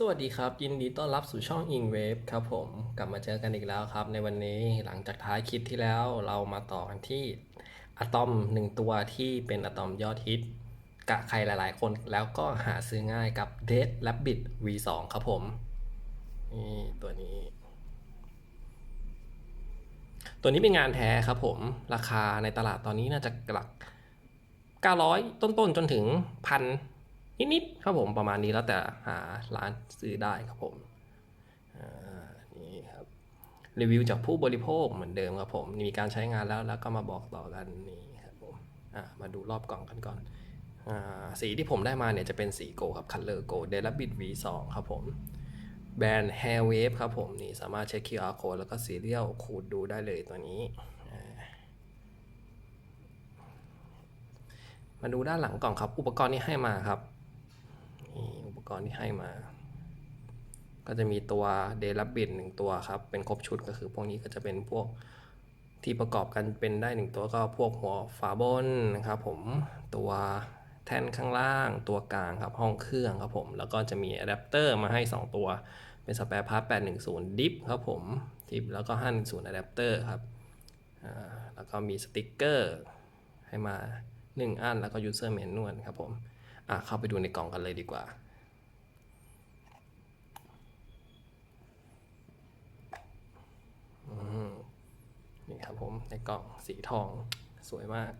สวัสดีครับ ยินดีต้อนรับสู่ช่อง i n w a v e ครับผมกลับมาเจอกันอีกแล้วครับ ในวันนี้หลังจากท้ายคลิปที่แล้วเรามาต่อกันที่อะตอมหนึ่งตัวที่เป็นอะตอมยอดฮิตกะใครหลายๆ คนแล้วก็หาซื้อง่ายกับ Dead Rabbit V2 ครับผม นี่ตัวนี้ ตัวนี้เป็นงานแท้ครับผม ราคาในตลาดตอนนี้น่าจะหลัก 900 ต้นๆ จนถึงพัน นิดๆครับผมประมาณนี้แล้วแต่หาร้านซื้อได้ครับผมนี่ครับรีวิวจากผู้บริโภคเหมือนเดิมครับผมมีการใช้งานแล้วแล้วก็มาบอกต่อกันนี่ครับผมมาดูรอบกล่องกันก่อนอสีที่ผมได้มาเนี่ยจะเป็นสีโกครับ Color Go d e l a b i t V2 ครับผมแบรนด์ Hair Wave ครับผมนี่สามารถเช็ค QR code แล้วก็ซีเรียลขูดดูได้เลยตัวนี้ มาดูด้านหลังกล่องครับ อุปกรณ์ที่ให้มาครับ กรณ์ที่ให้มา ก็จะมีตัวเดลับบิดหนึ่งตัวครับ เป็นครบชุดก็คือพวกนี้ก็จะเป็นพวกที่ประกอบกันเป็นได้หนึ่งตัวก็พวกหัวฝาบนนะครับผมตัวแท่นข้างล่างตัวกลางครับห้องเครื่องครับผม แล้วก็จะมีอะแดปเตอร์มาให้ 2 ตัว เป็นสเปร์พาร์ท810 ดิฟครับผมดิฟแล้วก็ 510อะแดปเตอร์ครับแล้วก็มีสติกเกอร์ให้มา 1 อันแล้วก็ user manual ครับผมอะเข้าไปดูในกล่องกันเลยดีกว่า อืม นี่ครับผมในกล่องสีทองสวยมาก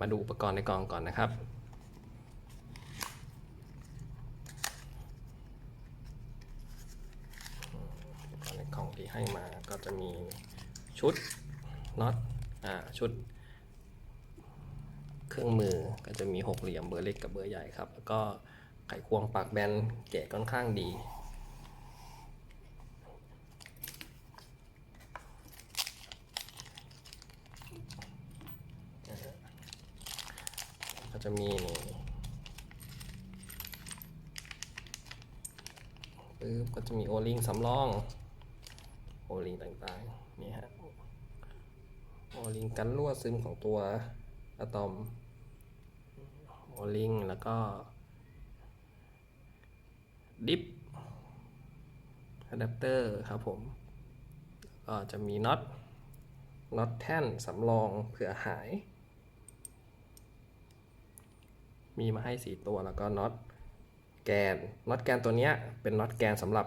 มาดูอุปกรณ์ในกล่องก่อนนะครับในกล่องที่ให้มาก็จะมีชุดน็อตอ่าชุดเครื่องมือก็จะมีหกเหลี่ยมเบอร์เล็กกับเบอร์ใหญ่ครับ แล้วก็ไขควงปากแบนแกะค่อนข้างดี ก็จะมีนี่ปึ๊บก็จะมีโอลิงสำรองโอลิงต่างๆนี่ฮะโอลิงกันรั่วซึมของตัวอะตอมโอลิงแล้วก็ ดิฟอะแดปเตอร์ครับผมก็จะมีน็อตน็อตแท่นสำรองเผื่อหาย มีมาให้สีตัวแล้วก็น็อตแกนน็อตแกนตัวเนี้ยเป็นน็อตแกนสำหรับ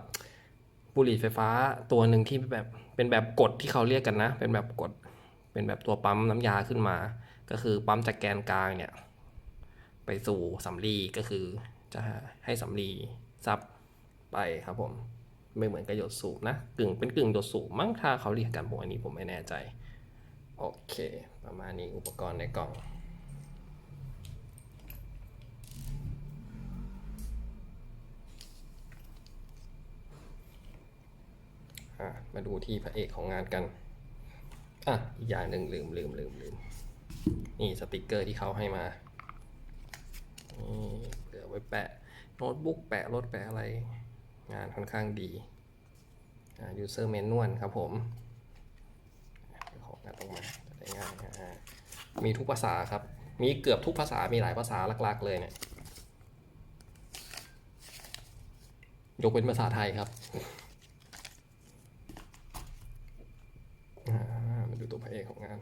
บุหรี่ไฟฟ้าตัวหนึ่งที่แบบเป็นแบบกดที่เขาเรียกกันนะ เป็นแบบกดเป็นแบบตัวปั๊มน้ำยาขึ้นมา ก็คือปั๊มจากแกนกลางเนี่ยไปสู่สำลีก็คือจะให้สำลีซับไปครับผมไม่เหมือนกับหยดสูบนะกึ่งเป็นกึ่งหยดสูบมั้งถ้าเขาเรียกกันผมอันนี้ผมไม่แน่ใจ โอเค ประมาณนี้อุปกรณ์ในกล่อง อะมาดูที่พระเอกของงานกัน อะ อีกอย่างหนึ่งลืมลืมลืมลืม นี่สติกเกอร์ที่เขาให้มา นี่เผื่อไว้แปะโน้ตบุ๊กแปะรถแปะอะไร งานค่อนข้างดี อ่า user manual ครับผมของงานตรงมาจะได้ง่ายมีทุกภาษาครับ มีเกือบทุกภาษา มีหลายภาษาหลักๆ เลยเนี่ยยกเป็นภาษาไทยครับ อ่า มาดูตัวพระเอกของงาน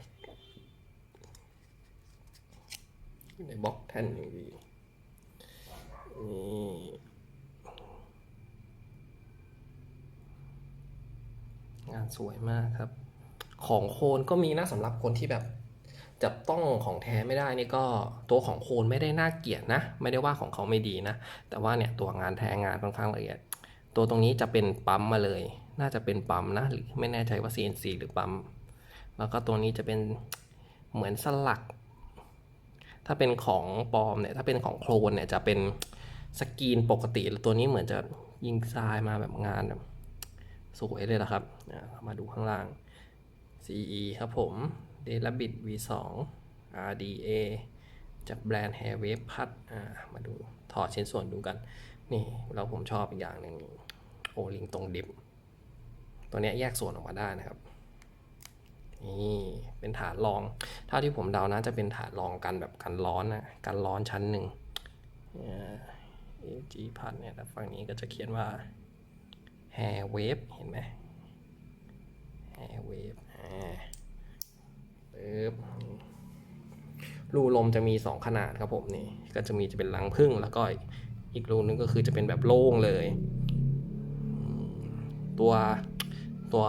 อยู่ในบล็อกแท่นอย่างดีนี่งานสวยมากครับ ของโคนก็มีนะสำหรับคนที่แบบจับต้องของแท้ไม่ได้นี่ก็ตัวของโคนไม่ได้น่าเกลียดนะ ไม่ได้ว่าของเขาไม่ดีนะ แต่ว่าเนี่ยตัวงานแท้งานค่อนข้างละเอียด ตัวตรงนี้จะเป็นปั๊มมาเลย น่าจะเป็นปั๊มนะหรือไม่แน่ใจว่า CNC หรือปั๊ม แล้วก็ตัวนี้จะเป็นเหมือนสลัก ถ้าเป็นของปลอมเนี่ย ถ้าเป็นของโคลนเนี่ยจะเป็นสกรีนปกติ แล้วตัวนี้เหมือนจะยิงทรายมาแบบงานแบบสวยเลยนะครับ มาดูข้างล่าง CE ครับผม d e l a b i t V2 RDA จากแบรนด์ Hair Wave พัดมาดูถอดชิ้นส่วนดูกัน นี่เราผมชอบอีกอย่างหนึ่งโอลิงตรงดิฟ ตัวนี้แยกส่วนออกมาได้นะครับนี่เป็นฐานรองเท่าที่ผมเดานะจะเป็นฐานรองกันแบบกันร้อนนะกันร้อนชั้นหนึ่งเอจีพันเนี่ยฝั่งนี้ก็จะเขียนว่า hair wave เห็นไหม hair wave ปึ๊บรูลมจะมี 2 ขนาดครับผมนี่ ก็จะมีจะเป็นรังผึ้งแล้วก็อีกรูนึงก็คือจะเป็นแบบโล่งเลย ตัว ตัว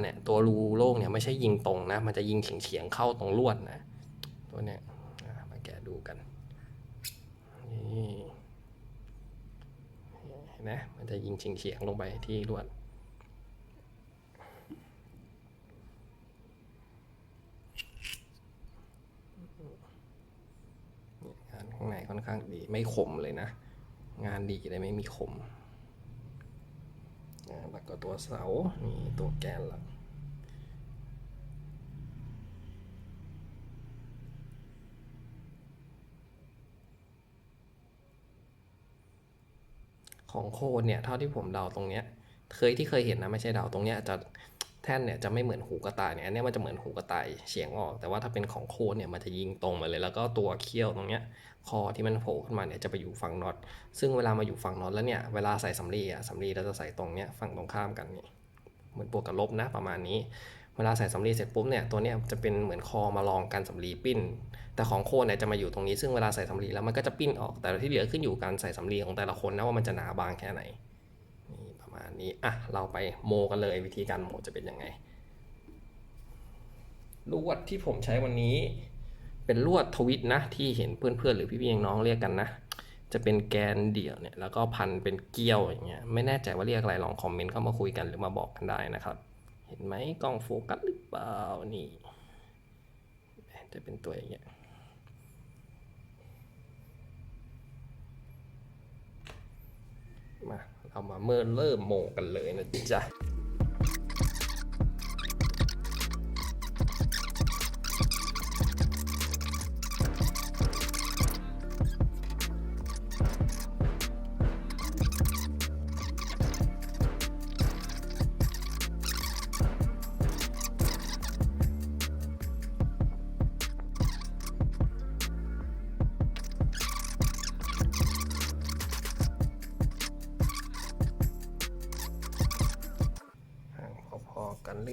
เนี่ยตัวรูโล่งเนี่ยไม่ใช่ยิงตรงนะ มันจะยิงเฉียงๆเข้าตรงลวดนะ ตัวเนี้ยมาแกะดูกันนี่เห็นไหมมันจะยิงเฉียงๆลงไปที่ลวดงานข้างในค่อนข้างดีไม่ขมเลยนะ งานดีเลยไม่มีขม แล้วก็ตัวเสานี่ตัวแกนหลักของโคนเนี่ยเท่าที่ผมเดาตรงเนี้ยเคยที่เคยเห็นนะไม่ใช่เดาตรงเนี้ยจะ ท่นเนี่ยจะไม่เหมือนหูกระต่ายเนี่ยอันนี้มันจะเหมือนหูกระต่ายเฉียงออก แต่ว่าถ้าเป็นของโคนเนี่ยมันจะยิงตรงมาเลย แล้วก็ตัวเขี้ยวตรงเนี้ยคอที่มันโผล่ขึ้นมาเนี่ยจะไปอยู่ฝั่งน็อตซึ่งเวลามาอยู่ฝั่งน็อตแล้วเนี่ยเวลาใส่สำลีอะสำลีเราจะใส่ตรงเนี้ยฝั่งตรงข้ามกันนี่เหมือนบวกกับลบนะประมาณนี้ เวลาใส่สำลีเสร็จปุ๊บเนี่ยตัวเนี้ยจะเป็นเหมือนคอมาลองกันสำลีปิ้น แต่ของโคนเนี่ยจะมาอยู่ตรงนี้ซึ่งเวลาใส่สำลีแล้วมันก็จะปิ้นออก แต่ที่เหลือขึ้นอยู่การใส่สำลีของแต่ละคนนะว่ามันจะหนาบางแค่ไหน มาณนี้อะเราไปโมกันเลยวิธีการโมจะเป็นยังไงลวดที่ผมใช้วันนี้ เป็นลวดทวิตนะ ที่เห็นเพื่อนๆหรือพี่ๆน้องเรียกกันนะ จะเป็นแกนเดี่ยวเนี่ยแล้วก็พันเป็นเกลียวอย่างเงี้ยไม่แน่ใจว่าเรียกอะไรลองคอมเมนต์เข้ามาคุยกันหรือมาบอกกันได้นะครับ เห็นไหมกล้องโฟกัสหรือเปล่านี่จะเป็นตัวอย่างเงี้ยมา เอามาเมื่อเริ่มโมกันเลยนะจ๊ะ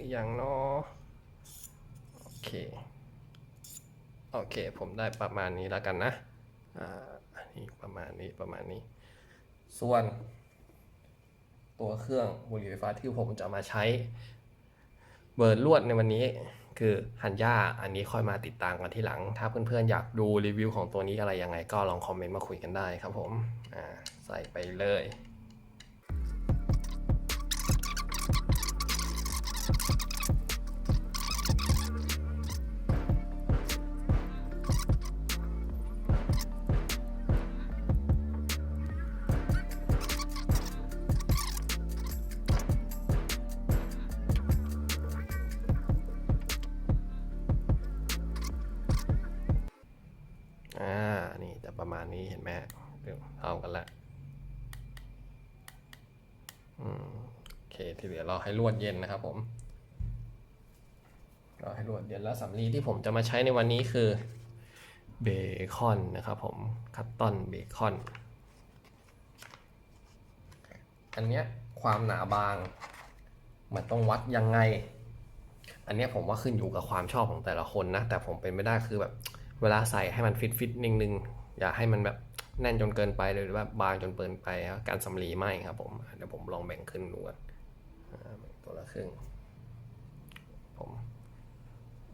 อๆกันหรือยังเนาะโอเค โอเค ผมได้ประมาณนี้แล้วกันนะ อ่านนี้ประมาณนี้ประมาณนี้ ส่วน ตัวเครื่องบุหรี่ไฟฟ้าที่ผมจะมาใช้ เบิร์ลวดในวันนี้คือฮันย่าอันนี้ค่อยมาติดตามกันที่หลัง ถ้าเพื่อนๆอยากดูรีวิวของตัวนี้อะไรยังไงก็ลองคอมเมนต์มาคุยกันได้ครับผม อ่า ใส่ไปเลย ให้ลวดเย็นนะครับผมราให้ลวดเย็นแล้วสำลีที่ผมจะมาใช้ในวันนี้คือเบคอนนะครับผมคัตตอนเบคอน อันเนี้ยความหนาบาง มันต้องวัดยังไง อันเนี้ยผมว่าขึ้นอยู่กับความชอบของแต่ละคนนะ แต่ผมเป็นไม่ได้คือแบบ เวลาใส่ให้มันฟิตฟิตนึงนึงอย่าให้มันแบบแน่นจนเกินไปเลยหรือว่าบางจนเกินไปครับการสำลีไหมครับผมเดี๋ยวผมลองแบ่งครึ่งดูกัน ตัวละครึ่ง ผม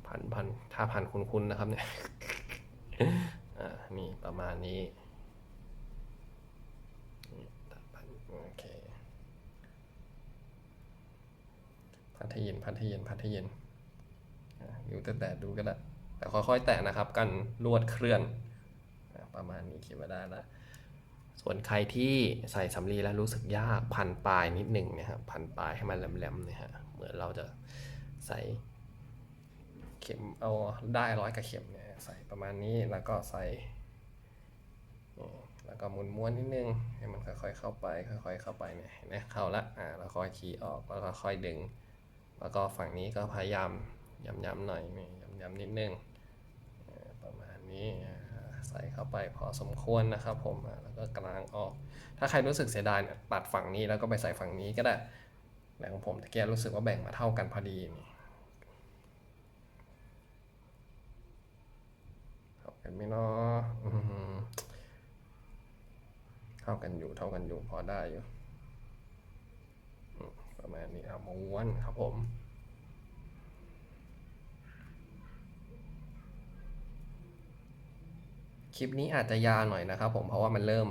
พันพันถ้าพันคุณคุณนะครับเนี่ยอ่ามีประมาณนี้พันโอเคพัดเย็นพัดเย็นพัดเย็นอยู่แต่แต่ดูก็ได้แต่ค่อยๆแตะนะครับ กันลวดเคลื่อนอะประมาณนี้คิดว่าได้ละ ส่วนใครที่ใส่สำลีแล้วรู้สึกยากพันปลายนิดหนึ่งนะครับพันปลายให้มันแหลมๆนี่ยฮะเหมือนเราจะใส่เข็มเอาได้ร้อยกับเข็มเนี่ยใส่ประมาณนี้แล้วก็ใส่แล้วก็หมุนม้วนนิดนึงให้มันค่อยๆเข้าไปค่อยๆเข้าไปเนี่ยเห็นไหมเข้าละอ่าแล้วค่อยขี่ออกแล้วก็ค่อยดึง แล้วก็ฝั่งนี้ก็พยายามย้ำๆหน่อยนี่ย้ำๆนิดนึงอ่าประมาณนี้ ใส่เข้าไปพอสมควรนะครับผมแล้วก็กลางออก ถ้าใครรู้สึกเสียดายเนี่ยตัดฝั่งนี้แล้วก็ไปใส่ฝั่งนี้ก็ได้แต่ของผมตะเกียรู้สึกว่าแบ่งมาเท่ากันพอดีนี่เท่ากันไหมเนาะอืมเท่ากันอยู่เท่ากันอยู่พอได้อยู่ประมาณนี้ครับม้วนครับผม ค ลิปนี้อาจจะยาวหน่อยนะครับผมเพราะว่ามันเริ่ม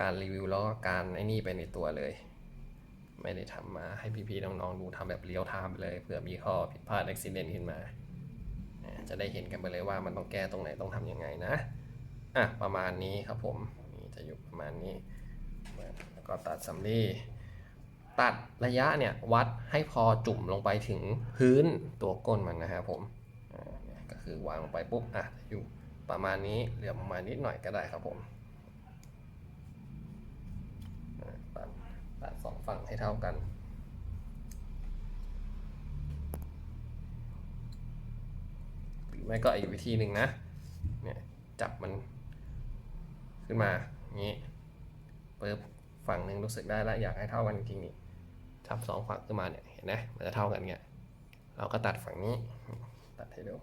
การรีวิวแล้วก็การไอ้นี่ไปในตัวเลย ไม่ได้ทำมาให้พี่ๆน้องๆดูทำแบบเรียลไทม์ไปเลยเผื่อมีข้อผิดพลาดอุบิเหตุขึ้นมา จะได้เห็นกันไปเลยว่ามันต้องแก้ตรงไหนต้องทำยังไงนะอะประมาณนี้ครับผมนี่จะอยู่ประมาณนี้แล้วก็ตัดซัมรี่ตัดระยะเนี่ยวัดให้พอจุ่มลงไปถึงพื้นตัวก้นมันนะครับผมก็คือวางลงไปปุ๊บอะอยู่ ประมาณนี้เหลือประมาณนิดหน่อยก็ได้ครับผมตัดตัดสองฝั่งให้เท่ากันหรือไม่ก็อีกวิธีหนึ่งนะเนี่ยจับมันขึ้นมาอย่างนี้ปึ๊บฝั่งหนึ่งรู้สึกได้แล้วอยากให้เท่ากันจริงๆนี่จับสองฝั่งขึ้นมาเนี่ยเห็นไหมมันจะเท่ากันเงี้ยเราก็ตัดฝั่งนี้ตัดให้ดู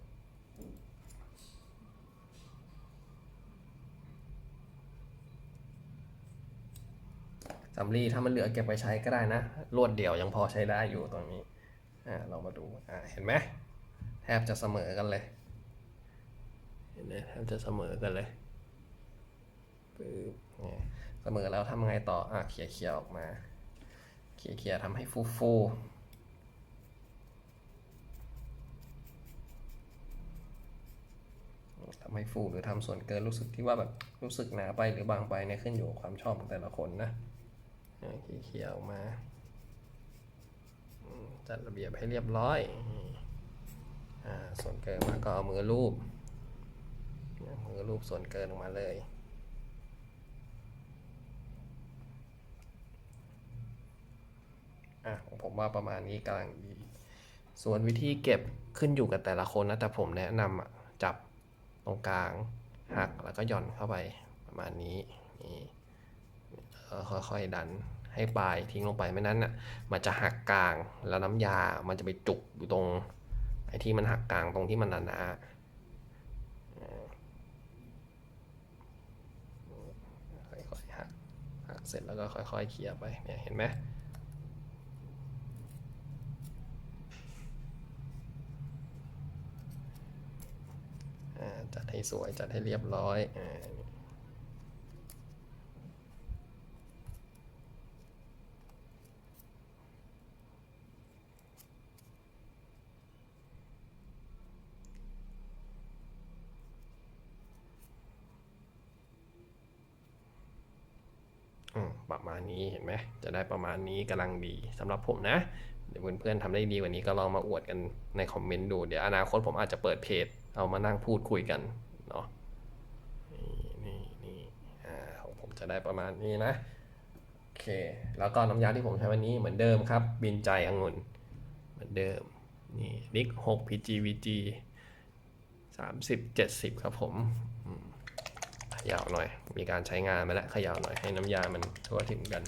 สำลีถ้ามันเหลือเก็บไปใช้ก็ได้นะรวดเดี่ยวยังพอใช้ได้อยู่ตรงนี้อ่าเรามาดูอ่าเห็นไหมแทบจะเสมอกันเลยเห็นไหมแทบจะเสมอกันเลยปึ๊บเนี่ยเสมอแล้วทำไงต่ออะเขี่ยเขี่ยออกมาเขี่ยเขี่ยทำให้ฟูฟูทำให้ฟูหรือทำส่วนเกินรู้สึกที่ว่าแบบรู้สึกหนาไปหรือบางไปเนี่ยขึ้นอยู่กับความชอบของแต่ละคนนะ เขี่ยๆออกมา จัดระเบียบให้เรียบร้อยอส่วนเกินมาก็เอามือลูบมือลูบส่วนเกินออกมาเลยอะผมว่าประมาณนี้กำลังดี ส่วนวิธีเก็บขึ้นอยู่กับแต่ละคนนะแต่ผมแนะนำจับตรงกลางหักแล้วก็หย่อนเข้าไปประมาณนี้นี่ ค่อยๆดันให้ปลายทิ้งลงไปไม่นั้นน่ะมันจะหักกลางแล้วน้ำยา มันจะไปจุกอยู่ตรงไอ้ที่มันหักกลางตรงที่มันหนาๆค่อยๆหักหักเสร็จแล้วก็ค่อยๆเขี่ยไปเนี่ยเห็นไหมจัดให้สวยจัดให้เรียบร้อยอา อืม ประมาณนี้เห็นไหมจะได้ประมาณนี้กำลังดีสำหรับผมนะ เดี๋ยวเพื่อนๆทำได้ดีกว่านี้ก็ลองมาอวดกันในคอมเมนต์ดู เดี๋ยวอนาคตผมอาจจะเปิดเพจ เอามานั่งพูดคุยกันเนาะนี่นี่นี่อ่าของผมจะได้ประมาณนี้นะโอเค แล้วก็น้ำยาที่ผมใช้วันนี้เหมือนเดิมครับ บินใจองุ่นเหมือนเดิมนี่ลิก6 PGVG 30 70 ครับผม ยาหน่อย มีการใช้งานไปแล้วขย่าหน่อยให้น้ำยามันทั่วถึงกัน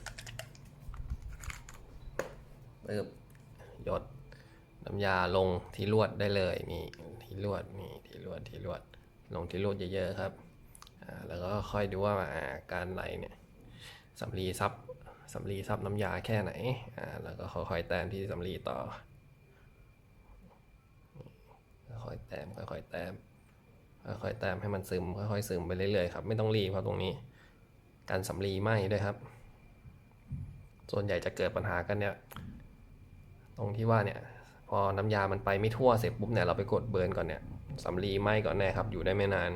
ปึ๊บยดน้ำยาลงที่ลวดได้เลยนี่ที่ลวดนี่ที่ลวดที่ลวดลงที่ลวดเยอะๆครับแล้วก็ค่อยดูว่าาการไหลเนี่ยสำลีซับสำลีซับน้ำยาแค่ไหนแล้วก็ค่อยๆแต้มที่สำลีต่อค่อยๆแต้มค่อยๆแต้ม ค่อยๆแต้มให้มันซึมค่อยๆซึมไปเรื่อยๆครับไม่ต้องรีบเพราะตรงนี้การสำลีไหมด้วยครับ ส่วนใหญ่จะเกิดปัญหากันเนี่ย ตรงที่ว่าเนี่ย พอน้ำยามันไปไม่ทั่วเสร็จปุ๊บเนี่ยเราไปกดเบิร์นก่อนเนี่ยสำลีไหมก่อนแน่ครับ อยู่ได้ไม่นาน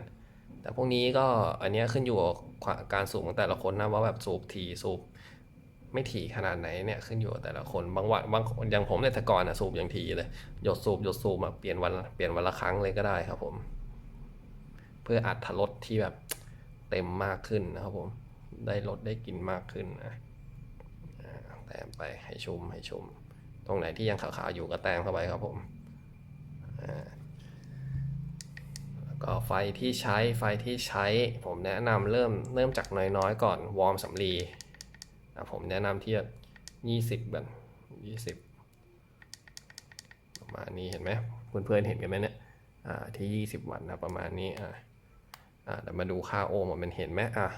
แต่พวกนี้ก็อันนี้ขึ้นอยู่กับการสูบของแต่ละคนนะว่าแบบสูบถี่สูบไม่ถี่ขนาดไหนเนี่ยขึ้นอยู่กับแต่ละคนบางวันบางอย่างผมเนี่ยแต่ก่อนอะสูบอย่างถี่เลยหยดสูบหยดสูบมาเปลี่ยนวันเปลี่ยนวันละครั้งเลยก็ได้ครับผม เพื่ออัดรสที่แบบเต็มมากขึ้นนะครับผม ได้รสได้กลิ่นมากขึ้นนะแต้มไปให้ชุ่มให้ชุ่มตรงไหนที่ยังขาวๆอยู่ก็แต้มเข้าไปครับผมแล้วก็ไฟที่ใช้ไฟที่ใช้ผมแนะนำเริ่มเริ่มจากน้อยๆก่อนวอร์มสำลีอะผมแนะนำที่ยี่สิบก่อนยี่สิบประมาณนี้เห็นไหมเพื่อนๆเห็นกันไหมเนี่ยอ่าที่ 20 วัตต์นะประมาณนี้อ่าอ่า เดี๋ยวมาดูค่าโอห์มมันเห็นไหมอะ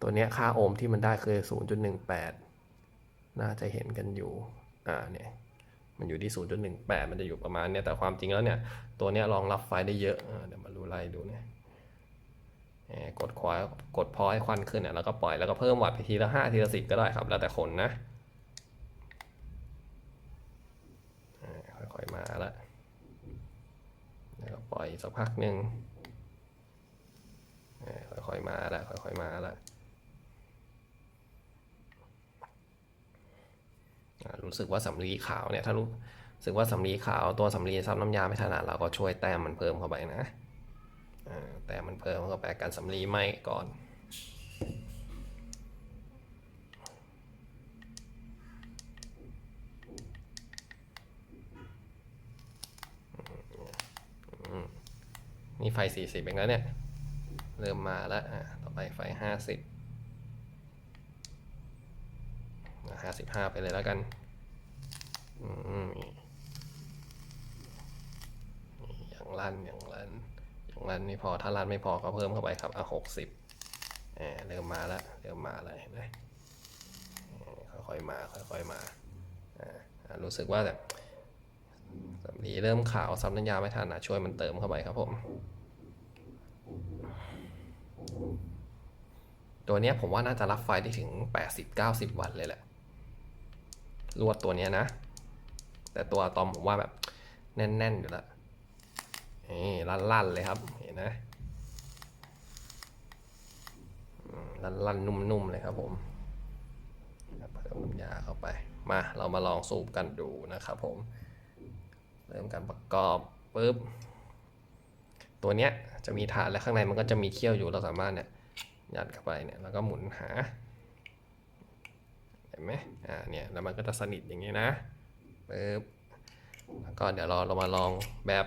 ตัวเนี้ยค่าโอห์มที่มันได้คือ 0.18 น่าจะเห็นกันอยู่อ่าเนี่ยมันอยู่ที่ 0.18 มันจะอยู่ประมาณเนี้ยแต่ความจริงแล้วเนี่ย ตัวเนี้ยรองรับไฟได้เยอะอ่าเดี๋ยวมาดูไล่ดูเนี่ยกดควายกดพอให้ควันขึ้นเนี่ยแล้วก็ปล่อยแล้วก็เพิ่มวัตต์ไปทีละห้าทีละสิบก็ได้ครับ แล้วแต่คนนะค่อยๆมาละแล้วก็ปล่อยสักพักหนึ่ง ค่อยๆมาละค่อยๆมาละรู้สึกว่าสำลีขาวเนี่ยถ้ารู้สึกว่าสำลีขาวตัวสำลีซับน้ำยาไม่ถนัดเราก็ช่วยแต้มมันเพิ่มเข้าไปนะแต้มมันเพิ่มเข้าไปกันสำลีไหมก่อนนี่ไฟ 40เองแล้วเนี่ย เริ่มมาแล้วอะต่อไปไฟ 50 55 ไปเลยแล้วกันอย่างลั่นอย่างลั่นอย่างลั่นนี่พอถ้าลั่นไม่พอก็เพิ่มเข้าไปครับอะหกสิบเริ่มมาแล้วเริ่มมาแล้วเห็นไหมค่อยๆมาค่อยๆมาอ่ารู้สึกว่าแบบสำลีเริ่มขาวซับน้ำยาไม่ทันนะช่วยมันเติมเข้าไปครับผม ตัวเนี้ยผมว่าน่าจะรับไฟได้ถึง 80-90 วัตต์เลยแหละ ลวดตัวเนี้ยนะ แต่ตัวตอมผมว่าแบบแน่น ๆ อยู่แล้วนี่ลั่น ๆ เลยครับ เห็นนะอืมลั่นๆ นุ่ม ๆ เลยครับผมเพิ่มน้ำยาเข้าไป มา เรามาลองสูบกันดูนะครับผม เริ่มการประกอบปุ๊บ ตัวเนี้ย จะมีฐานและข้างในมันก็จะมีเขี้ยวอยู่เราสามารถเนี่ยยัดเข้าไปเนี่ยแล้วก็หมุนหาเห็นไหมอ่าเนี่ยแล้วมันก็จะสนิทอย่างนี้นะปึ๊บแล้วก็เดี๋ยวเราเรามาลองแบบ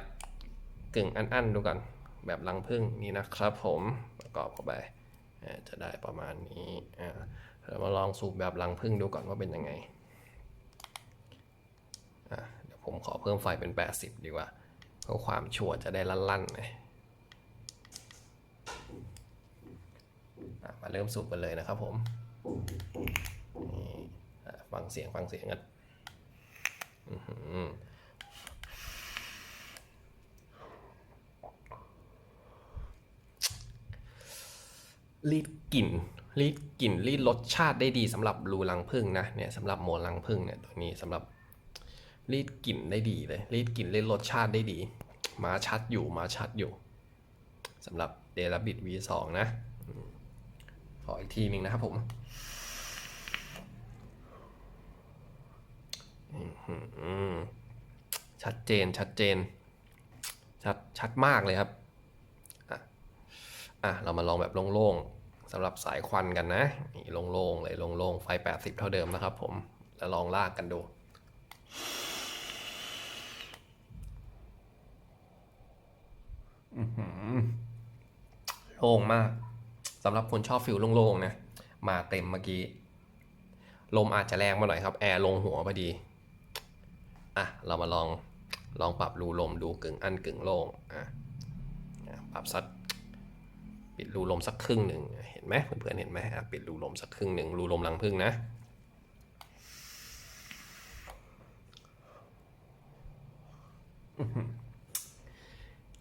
กึ่งอันๆดูกันแบบรังผึ้งนี่นะครับผมประกอบเข้าไปจะได้ประมาณนี้อ่าเรามาลองสูบแบบรังผึ้งดูก่อนว่าเป็นยังไงเดี๋ยวผมขอเพิ่มไฟเป็น 80 ดีกว่าเพื่อความชัวร์จะได้ลั่นๆหน่อยอะ มาเริ่มสูบกันเลยนะครับผมฟังเสียงฟังเสียงกันรีดกลิ่นรีดกลิ่นรีดรสชาติได้ดีสำหรับรูรังผึ้งนะเนี่ยสำหรับโหมดรังผึ้งเนี่ยตัวนี้สำหรับรีดกลิ่นได้ดีเลยรีดกลิ่นรีดรสชาติได้ดี มาชัดอยู่มาชัดอยู่สำหรับเดลบิด V2 นะอืม ขออีกทีหนึ่งนะครับผมชัดเจนชัดเจน ชัดชัดมากเลยครับอะอะเรามาลองแบบโล่งๆสำหรับสายควันกันนะนี่โล่งๆเลยโล่งๆไฟ 80 เท่าเดิมนะครับผมแล้วลองลากกันดูโล่งมาก สำหรับคนชอบฟิลโล่งๆนะมาเต็มเมื่อกี้ ลมอาจจะแรงมาหน่อยครับ แอร์ลงหัวพอดี อะ เรามาลองลองปรับรูลมดูกึ่งอันกึ่งโล่งอะอะปรับสักปิดรูลมสักครึ่งหนึ่งเห็นไหมเพื่อนๆเห็นไหมอะปิดรูลมสักครึ่งหนึ่งรูลมรังพึ่งนะ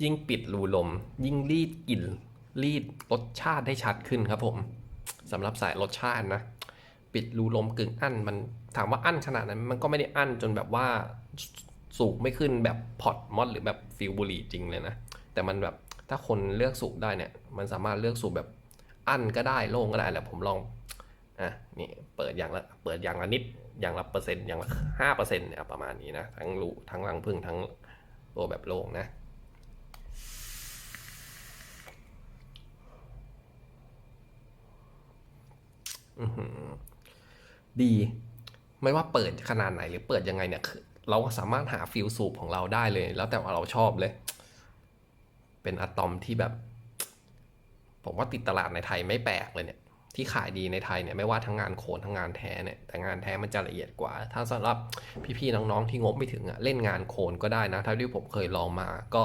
ยิ่งปิดรูลม ยิ่งรีดกลิ่น รีดรสชาติได้ชัดขึ้นครับผมสำหรับสายรสชาตินะ ปิดรูลมกึ่งอั้นมันถามว่าอั้นขนาดนั้นมันก็ไม่ได้อั้นจนแบบว่าสูบไม่ขึ้นแบบพอตมอดหรือแบบฟิลบุรีจริงเลยนะ แต่มันแบบถ้าคนเลือกสูบได้เนี่ย มันสามารถเลือกสูบแบบอั้นก็ได้โล่งก็ได้แหละผมลองอะนี่เปิดอย่างละเปิดอย่างละนิดอย่างละเปอร์เซ็นต์อย่างละห้าเปอร์เซ็นต์เนี่ยประมาณนี้นะ ทั้งรูทั้งรังพึ่งทั้งตัวแบบโล่งนะ อื้อหือ ดี ไม่ว่าเปิดขนาดไหนหรือเปิดยังไงเนี่ยเราสามารถหาฟิลสูบของเราได้เลย แล้วแต่ว่าเราชอบเลย เป็นอะตอมที่แบบ ผมว่าติดตลาดในไทยไม่แปลกเลยเนี่ย ที่ขายดีในไทยเนี่ยไม่ว่าทั้งงานโคนทั้งงานแท้เนี่ย แต่งานแท้มันจะละเอียดกว่า ถ้าสำหรับพี่ๆน้องๆที่งบไม่ถึงอะเล่นงานโคนก็ได้นะเท่าที่ผมเคยลองมาก็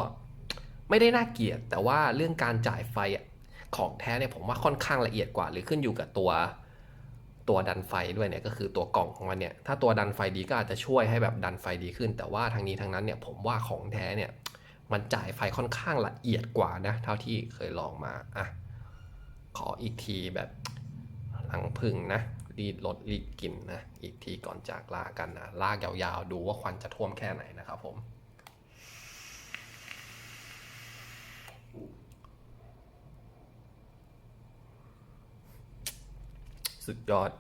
ไม่ได้น่าเกลียด แต่ว่าเรื่องการจ่ายไฟอะของแท้เนี่ยผมว่าค่อนข้างละเอียดกว่า หรือขึ้นอยู่กับตัว ตัวดันไฟด้วยเนี่ยก็คือตัวกล่องของมันเนี่ยถ้าตัวดันไฟดีก็อาจจะช่วยให้แบบดันไฟดีขึ้น แต่ว่าทางนี้ทางนั้นเนี่ยผมว่าของแท้เนี่ยมันจ่ายไฟค่อนข้างละเอียดกว่านะเท่าที่เคยลองมาอะขออีกทีแบบหลังพึ่งนะรีดรถรีดกินนะอีกทีก่อนจากลากันนะลากยาวๆ ดูว่าควันจะท่วมแค่ไหนนะครับผม สุดยอด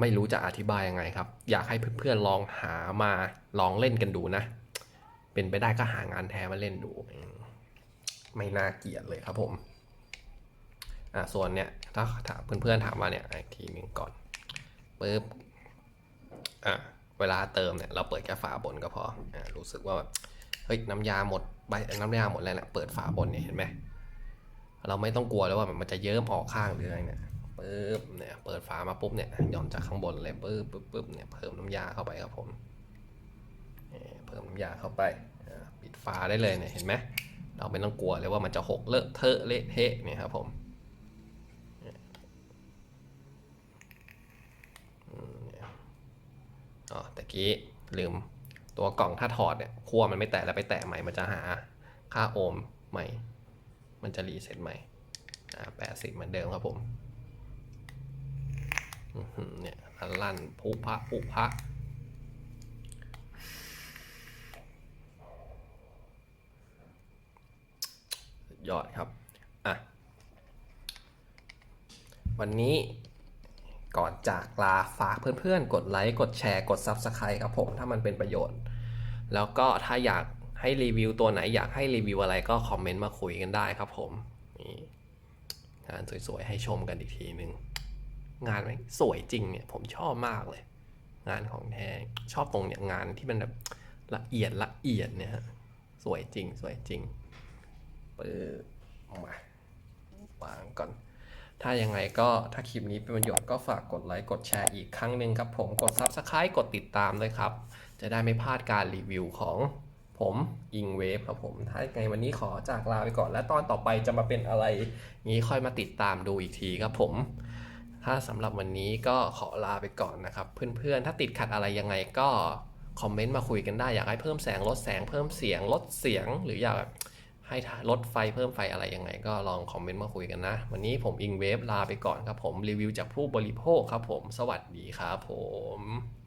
ไม่รู้จะอธิบายยังไงครับ อยากให้เพื่อนๆลองหามาลองเล่นกันดูนะ เป็นไปได้ก็หางานแท้มาเล่นดู ไม่น่าเกลียดเลยครับผมอะส่วนเนี้ยถ้าถามเพื่อนๆถามมาเนี่ยอีกทีหนึ่งก่อนปึ๊บอะเวลาเติมเนี่ยเราเปิดแค่ฝาบนก็พออะรู้สึกว่าแบบเฮ้ยน้ำยาหมดใบน้ำยาหมดแล้วเนี่ยเปิดฝาบนเนี่ยเห็นไหมเราไม่ต้องกลัวแล้วว่ามันจะเยิ้มออกข้างหรืออะไรเนี่ย ปึ๊บเนี่ยเปิดฝามาปุ๊บเนี่ยหย่อนจากข้างบนเลยปึ๊บปึ๊บปึ๊บเนี่ยเพิ่มน้ำยาเข้าไปครับผมเนี่ยเพิ่มน้ำยาเข้าไปปิดฝาได้เลยเนี่ยเห็นไหมเราไม่ต้องกลัวเลยว่ามันจะหกเลอะเทอะเละเทะเนี่ยครับผมอ๋อตะกี้ลืมตัวกล่องถ้าถอดเนี่ยขั้วมันไม่แตะแล้วไปแตะใหม่มันจะหาค่าโอห์มใหม่ มันจะรีเซ็ตใหม่อ่าแปดสิบเหมือนเดิมครับผม เนี่ยลั่นลั่นพุพะพุพะยอดครับ อะ วันนี้ก่อนจากลาฝากเพื่อนๆ กดไลค์ กดแชร์ กด Subscribe ครับผม ถ้ามันเป็นประโยชน์ แล้วก็ถ้าอยากให้รีวิวตัวไหนอยากให้รีวิวอะไรก็คอมเมนต์มาคุยกันได้ครับผม นี่งานสวยๆ ให้ชมกันอีกทีหนึ่ง งานไหมสวยจริงเนี่ย ผมชอบมากเลย งานของแท้ชอบตรงเนี่ยงานที่มันแบบละเอียดละเอียดเนี่ยสวยจริง สวยจริงปึ๊บมาวางก่อน ถ้ายังไงก็ถ้าคลิปนี้เป็นประโยชน์ก็ฝากกดไลค์กดแชร์อีกครั้งหนึ่งครับผมกด Subscribe กดติดตามด้วยครับ จะได้ไม่พลาดการรีวิวของผมอิงเวฟครับผม ถ้ายังไงวันนี้ขอจากลาไปก่อน และตอนต่อไปจะมาเป็นอะไรงี้ค่อยมาติดตามดูอีกทีครับผม ถ้าสำหรับวันนี้ก็ขอลาไปก่อนนะครับ เพื่อนๆ ถ้าติดขัดอะไรยังไงก็คอมเมนต์มาคุยกันได้ อยากให้เพิ่มแสงลดแสงเพิ่มเสียงลดเสียง หรืออยากให้ลดไฟเพิ่มไฟอะไรยังไง ก็ลองคอมเมนต์มาคุยกันนะ วันนี้ผมอิงเวฟลาไปก่อนครับผมรีวิวจากผู้บริโภคครับผม สวัสดีครับผม